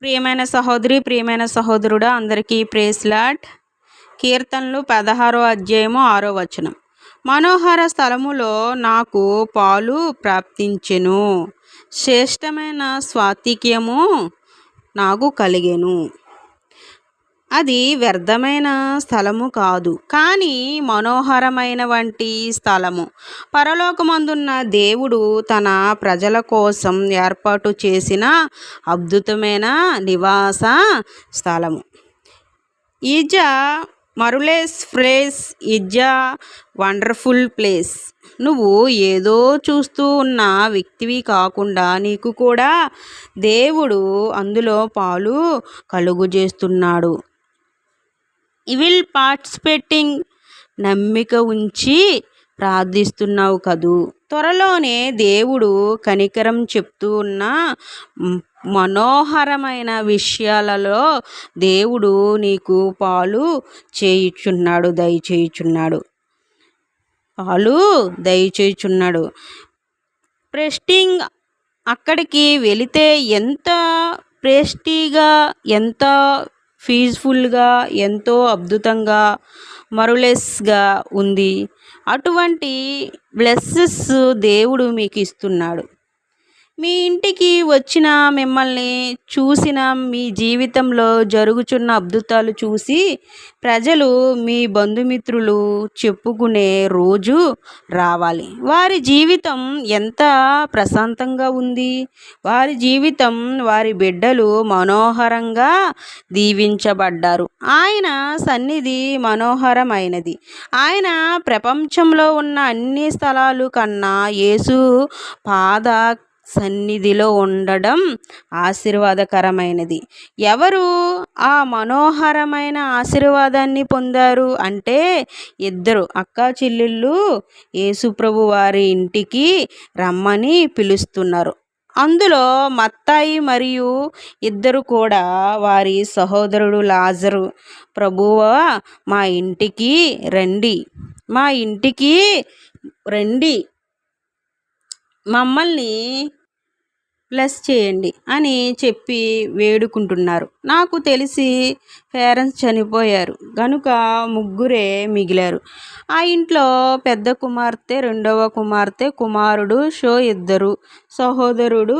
ప్రియమైన సహోదరి ప్రియమైన సహోదరుడా అందరికీ ప్రేస్లాట్ కీర్తనలు పదహారో అధ్యాయము ఆరో వచనం. మనోహర స్థలములో నాకు పాలు ప్రాప్తించెను. శ్రేష్టమైన స్వాతిక్యము నాకు కలిగెను. అది వ్యర్థమైన స్థలము కాదు కానీ మనోహరమైన వంటి స్థలము. పరలోకమందున్న దేవుడు తన ప్రజల కోసం ఏర్పాటు చేసిన అద్భుతమైన నివాస స్థలము. Is a marvelous place is wonderful place. నువ్వు ఏదో చూస్తూ ఉన్న వ్యక్తివి కాకుండా నీకు కూడా దేవుడు అందులో పాలు కలుగు చేస్తున్నాడు. Will participating. నమ్మిక ఉంచి ప్రార్థిస్తున్నావు కదూ. త్వరలోనే దేవుడు కనికరం చెప్తూ ఉన్న మనోహరమైన విషయాలలో దేవుడు నీకు పాలు చేయుచున్నాడు దయచేయుచున్నాడు. పాలు దయచేయుచున్నాడు. ప్రెస్టింగ్ అక్కడికి వెళితే ఎంత ప్రేస్టీగా ఎంత పీస్ఫుల్గా ఎంతో అద్భుతంగా మరులెస్గా ఉంది. అటువంటి బ్లెస్సెస్ దేవుడు మీకు ఇస్తున్నాడు మీ ఇంటికి వచ్చిన మిమ్మల్ని చూసిన మీ జీవితంలో జరుగుచున్న అద్భుతాలు చూసి ప్రజలు మీ బంధుమిత్రులు చెప్పుకునే రోజు రావాలి. వారి జీవితం ఎంత ప్రశాంతంగా ఉంది. వారి జీవితం వారి బిడ్డలు మనోహరంగా దీవించబడ్డారు. ఆయన సన్నిధి మనోహరమైనది. ఆయన ప్రపంచంలో ఉన్న అన్ని స్థలాలు కన్నా యేసు పాద సన్నిధిలో ఉండడం ఆశీర్వాదకరమైనది. ఎవరు ఆ మనోహరమైన ఆశీర్వాదాన్ని పొందారు అంటే ఇద్దరు అక్క చెల్లెళ్ళు యేసుప్రభు వారి ఇంటికి రమ్మని పిలుస్తున్నారు. అందులో మత్తాయి మరియు ఇద్దరు కూడా వారి సహోదరుడు లాజరు ప్రభువ మా ఇంటికి రండి మా ఇంటికి రండి. మమ్మల్ని ప్లస్ చేయండి అని చెప్పి వేడుకుంటున్నారు. నాకు తెలిసి పేరెంట్స్ చనిపోయారు. కనుక ముగ్గురే మిగిలారు. ఆ ఇంట్లో పెద్ద కుమార్తె రెండవ కుమార్తె కుమారుడు షో ఇద్దరు సహోదరుడు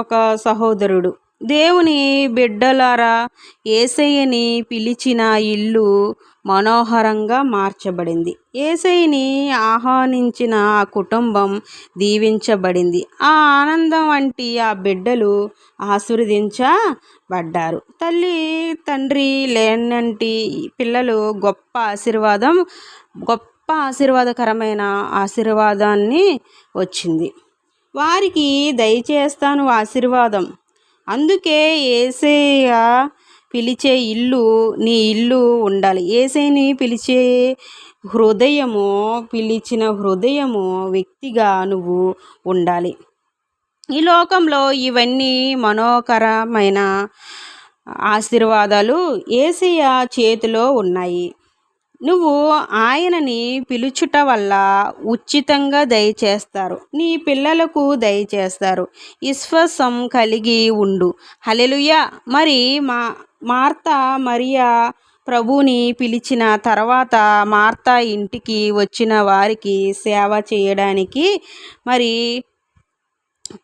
ఒక సహోదరుడు. దేవుని బిడ్డలారా ఏసయ్యని పిలిచిన ఇల్లు మనోహరంగా మార్చబడింది. ఏసైని ఆహ్వానించిన ఆ కుటుంబం దీవించబడింది. ఆ ఆనందం వంటి ఆ బిడ్డలు ఆశీర్వదించబడ్డారు. తల్లి తండ్రి లేనంటి పిల్లలు గొప్ప ఆశీర్వాదం గొప్ప ఆశీర్వాదకరమైన ఆశీర్వాదాన్ని వచ్చింది. వారికి దయచేస్తాను ఆశీర్వాదం. అందుకే ఏసేయ పిలిచే ఇల్లు నీ ఇల్లు ఉండాలి. ఏసైని పిలిచే హృదయము పిలిచిన హృదయము వ్యక్తిగా నువ్వు ఉండాలి. ఈ లోకంలో ఇవన్నీ మనోకరమైన ఆశీర్వాదాలు ఏసయ్య చేతిలో ఉన్నాయి. నువ్వు ఆయనని పిలుచుట వల్ల ఉచితంగా దయచేస్తారు. నీ పిల్లలకు దయచేస్తారు. విశ్వాసం కలిగి ఉండు. హలెలుయ మరి మా మార్త మరియా ప్రభుని పిలిచిన తర్వాత మార్త ఇంటికి వచ్చిన వారికి సేవ చేయడానికి మరి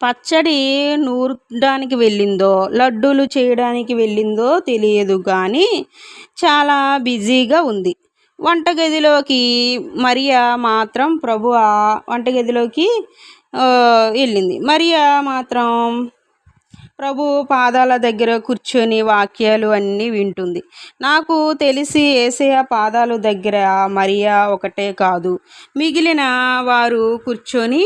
పచ్చడి నూరడానికి వెళ్ళిందో లడ్డూలు చేయడానికి వెళ్ళిందో తెలియదు కానీ చాలా బిజీగా ఉంది. వంటగదిలోకి మరియా మాత్రం ప్రభు వంటగదిలోకి వెళ్ళింది. మరియా మాత్రం ప్రభు పాదాల దగ్గర కూర్చొని వాక్యాలు అన్నీ వింటుంది. నాకు తెలిసి ఏసయ పాదాలు దగ్గర మరియా ఒకటే కాదు. మిగిలిన వారు కూర్చొని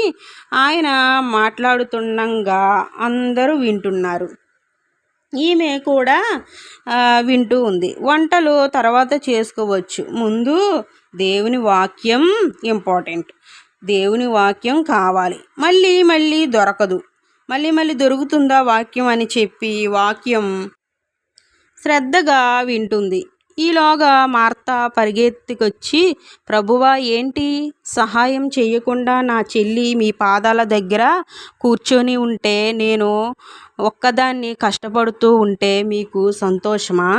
ఆయన మాట్లాడుతుండగా అందరూ వింటున్నారు. ఈమె కూడా వింటూ ఉంది. వంటలు తర్వాత చేసుకోవచ్చు. ముందు దేవుని వాక్యం ఇంపార్టెంట్. దేవుని వాక్యం కావాలి. మళ్ళీ మళ్ళీ దొరకదు. మళ్ళీ మళ్ళీ దొరుకుతుందా వాక్యం అని చెప్పి వాక్యం శ్రద్ధగా వింటుంది. ఈలోగా మార్త పరిగెత్తుకొచ్చి ప్రభువా ఏంటి? సహాయం చేయకుండా నా చెల్లి మీ పాదాల దగ్గర కూర్చొని ఉంటే నేను ఒక్కదాన్ని కష్టపడుతూ ఉంటే మీకు సంతోషమా?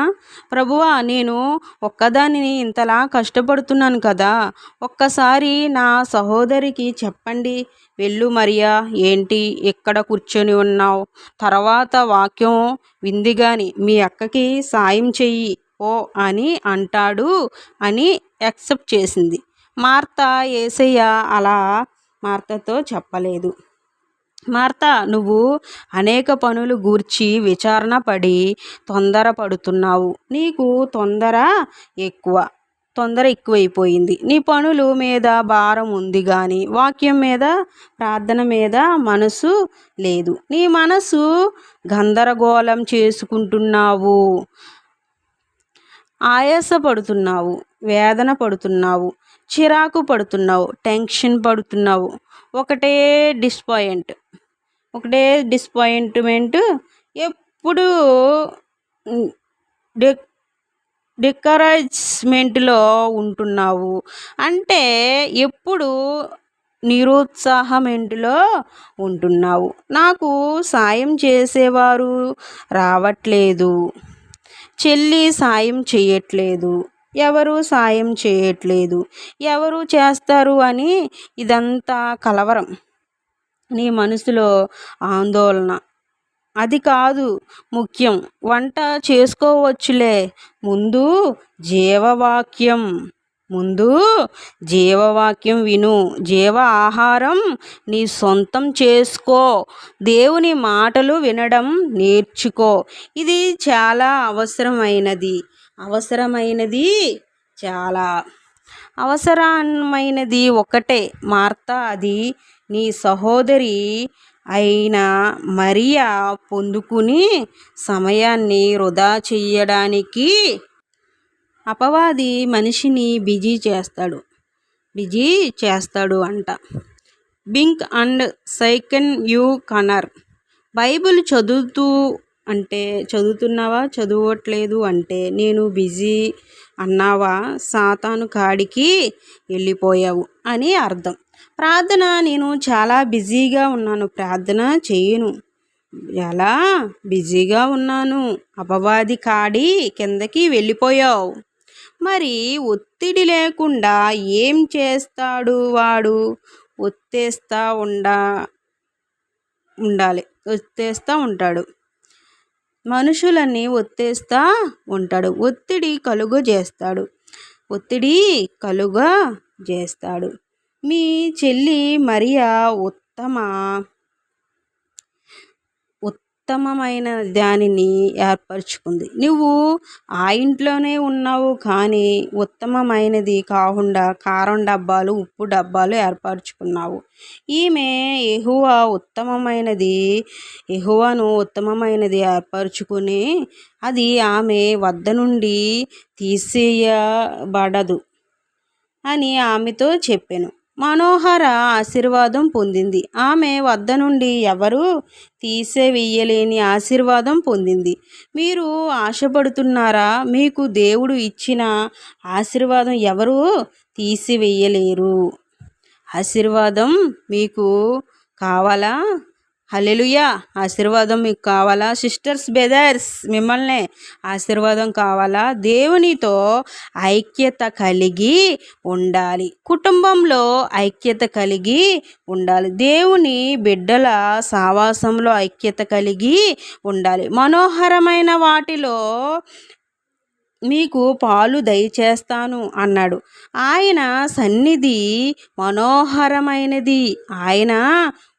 ప్రభువా నేను ఒక్కదానిని ఇంతలా కష్టపడుతున్నాను కదా ఒక్కసారి నా సహోదరికి చెప్పండి. వెళ్ళు మరియా ఏంటి? ఎక్కడ కూర్చొని ఉన్నావు? తర్వాత వాక్యం విందిగాని మీ అక్కకి సాయం చెయ్యి. ఓ అని అంటాడు అని యాక్సెప్ట్ చేసింది. మార్త ఏసయ్య అలా మార్తతో చెప్పలేదు. మార్త నువ్వు అనేక పనులు గూర్చి విచారణ పడి తొందర పడుతున్నావు. నీకు తొందర ఎక్కువ తొందర ఎక్కువైపోయింది. నీ పనులు మీద భారం ఉంది కానీ వాక్యం మీద ప్రార్థన మీద మనసు లేదు. నీ మనసు గందరగోళం చేసుకుంటున్నావు. ఆయాసపడుతున్నావు వేదన పడుతున్నావు చిరాకు పడుతున్నావు టెన్షన్ పడుతున్నావు ఒకటే డిస్పాయింట్. ఒకటే డిస్పాయింట్మెంట్ ఎప్పుడు డి డికరేజ్మెంట్లో ఉంటున్నావు. అంటే ఎప్పుడు నిరుత్సాహమెంట్లో ఉంటున్నావు. నాకు సాయం చేసేవారు రావట్లేదు. చెల్లి సాయం చేయట్లేదు. ఎవరు సాయం చేయట్లేదు. ఎవరు చేస్తారు అని ఇదంతా కలవరం. నీ మనసులో ఆందోళన. అది కాదు ముఖ్యం. వంట చేసుకోవచ్చులే. ముందు జీవవాక్యం. ముందు జీవవాక్యం విను. జీవ ఆహారం నీ సొంతం చేసుకో. దేవుని మాటలు వినడం నేర్చుకో. ఇది చాలా అవసరమైనది. అవసరమైనది చాలా. అవసరమైనది ఒకటే. మార్త అది నీ సహోదరి అయిన మరియా పొందుకుని సమయాన్ని వృధా చెయ్యడానికి అపవాది మనిషిని బిజీ చేస్తాడు. బిజీ చేస్తాడు అంట. బింక్ అండ్ సైకెన్ యూ కనర్. బైబిల్ చదువుతూ అంటే చదువుతున్నావా? చదవట్లేదు అంటే నేను బిజీ అన్నావా? సాతాను కాడికి వెళ్ళిపోయావు అని అర్థం. ప్రార్థన నేను చాలా బిజీగా ఉన్నాను. ప్రార్థన చేయను. ఎలా? బిజీగా ఉన్నాను. అపవాది కాడి కిందకి వెళ్ళిపోయావు. మరి ఒత్తిడి లేకుండా ఏం చేస్తాడు వాడు? ఒత్తేస్తా ఉండా ఉండాలి. ఒత్తేస్తూ ఉంటాడు. మనుషులని ఒత్తేస్తా ఉంటాడు. ఒత్తిడి కలుగు చేస్తాడు ఒత్తిడి కలుగ చేస్తాడు మీ చెల్లి మరియా ఉత్తమ? ఉత్తమమైన దానిని ఏర్పరచుకుంది. నువ్వు ఆ ఇంట్లోనే ఉన్నావు కానీ ఉత్తమమైనది కాకుండా కారం డబ్బాలు ఉప్పు డబ్బాలు ఏర్పరచుకున్నావు. ఈమె ఎహువ ఉత్తమమైనది ఎహువను ఉత్తమమైనది ఏర్పరచుకుని అది ఆమె వద్ద నుండి తీసేయబడదు అని ఆమెతో చెప్పాను. మనోహర ఆశీర్వాదం పొందింది. ఆమె వద్ద నుండి ఎవరు తీసేవేయలేని ఆశీర్వాదం పొందింది. మీరు ఆశపడుతున్నారా? మీకు దేవుడు ఇచ్చిన ఆశీర్వాదం ఎవరు తీసివేయలేరు. ఆశీర్వాదం మీకు కావాలా? హలెలుయా ఆశీర్వాదం మీకు కావాలా? సిస్టర్స్ బెదర్స్ మిమ్మల్ని ఆశీర్వాదం కావాలా? దేవునితో ఐక్యత కలిగి ఉండాలి. కుటుంబంలో ఐక్యత కలిగి ఉండాలి. దేవుని బిడ్డల సావాసంలో ఐక్యత కలిగి ఉండాలి. మనోహరమైన వాటిలో మీకు పాలు దయచేస్తాను అన్నాడు. ఆయన సన్నిధి మనోహరమైనది. ఆయన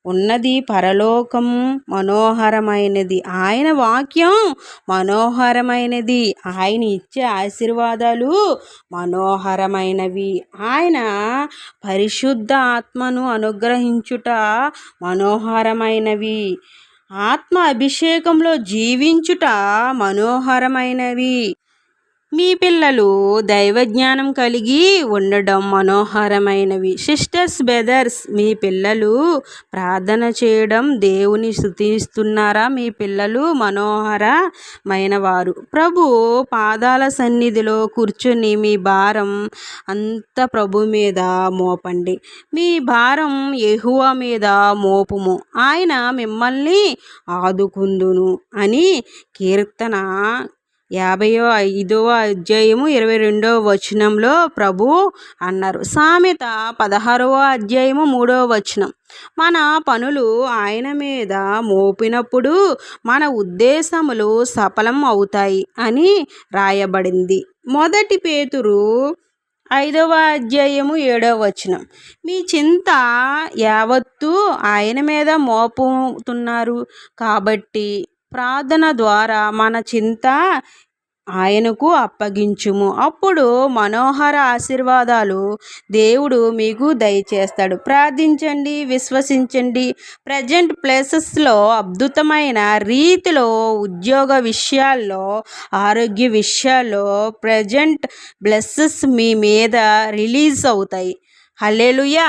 ఉన్నది పరలోకం మనోహరమైనది. ఆయన వాక్యం మనోహరమైనది. ఆయన ఇచ్చే ఆశీర్వాదాలు మనోహరమైనవి. ఆయన పరిశుద్ధ ఆత్మను అనుగ్రహించుట మనోహరమైనవి. ఆత్మ అభిషేకంలో జీవించుట మనోహరమైనవి. మీ పిల్లలు దైవజ్ఞానం కలిగి ఉండడం మనోహరమైనవి. సిస్టర్స్ బ్రదర్స్ మీ పిల్లలు ప్రార్థన చేయడం దేవుని స్థుతిస్తున్నారా? మీ పిల్లలు మనోహరమైన వారు ప్రభు పాదాల సన్నిధిలో కూర్చుని మీ భారం అంత ప్రభు మీద మోపండి. మీ భారం ఎహువ మీద మోపుము. ఆయన మిమ్మల్ని ఆదుకుందును అని కీర్తన యాభైవ ఐదవ అధ్యాయము ఇరవై రెండవ వచనంలో ప్రభు అన్నారు. సామెత పదహారవ అధ్యాయము మూడవ వచనం. మన పనులు ఆయన మీద మోపినప్పుడు మన ఉద్దేశములు సఫలం అవుతాయి అని రాయబడింది. మొదటి పేతురు ఐదవ అధ్యాయము ఏడవ వచనం. మీ చింత యావత్తు ఆయన మీద మోపుతున్నారు కాబట్టి ప్రార్థన ద్వారా మన చింత ఆయనకు అప్పగించుము. అప్పుడు మనోహర ఆశీర్వాదాలు దేవుడు మీకు దయచేస్తాడు. ప్రార్థించండి విశ్వసించండి. ప్రజెంట్ ప్లేసెస్లో అద్భుతమైన రీతిలో ఉద్యోగ విషయాల్లో ఆరోగ్య విషయాల్లో ప్రజెంట్ బ్లెస్సెస్ మీ మీద రిలీజ్ అవుతాయి. హలేలుయా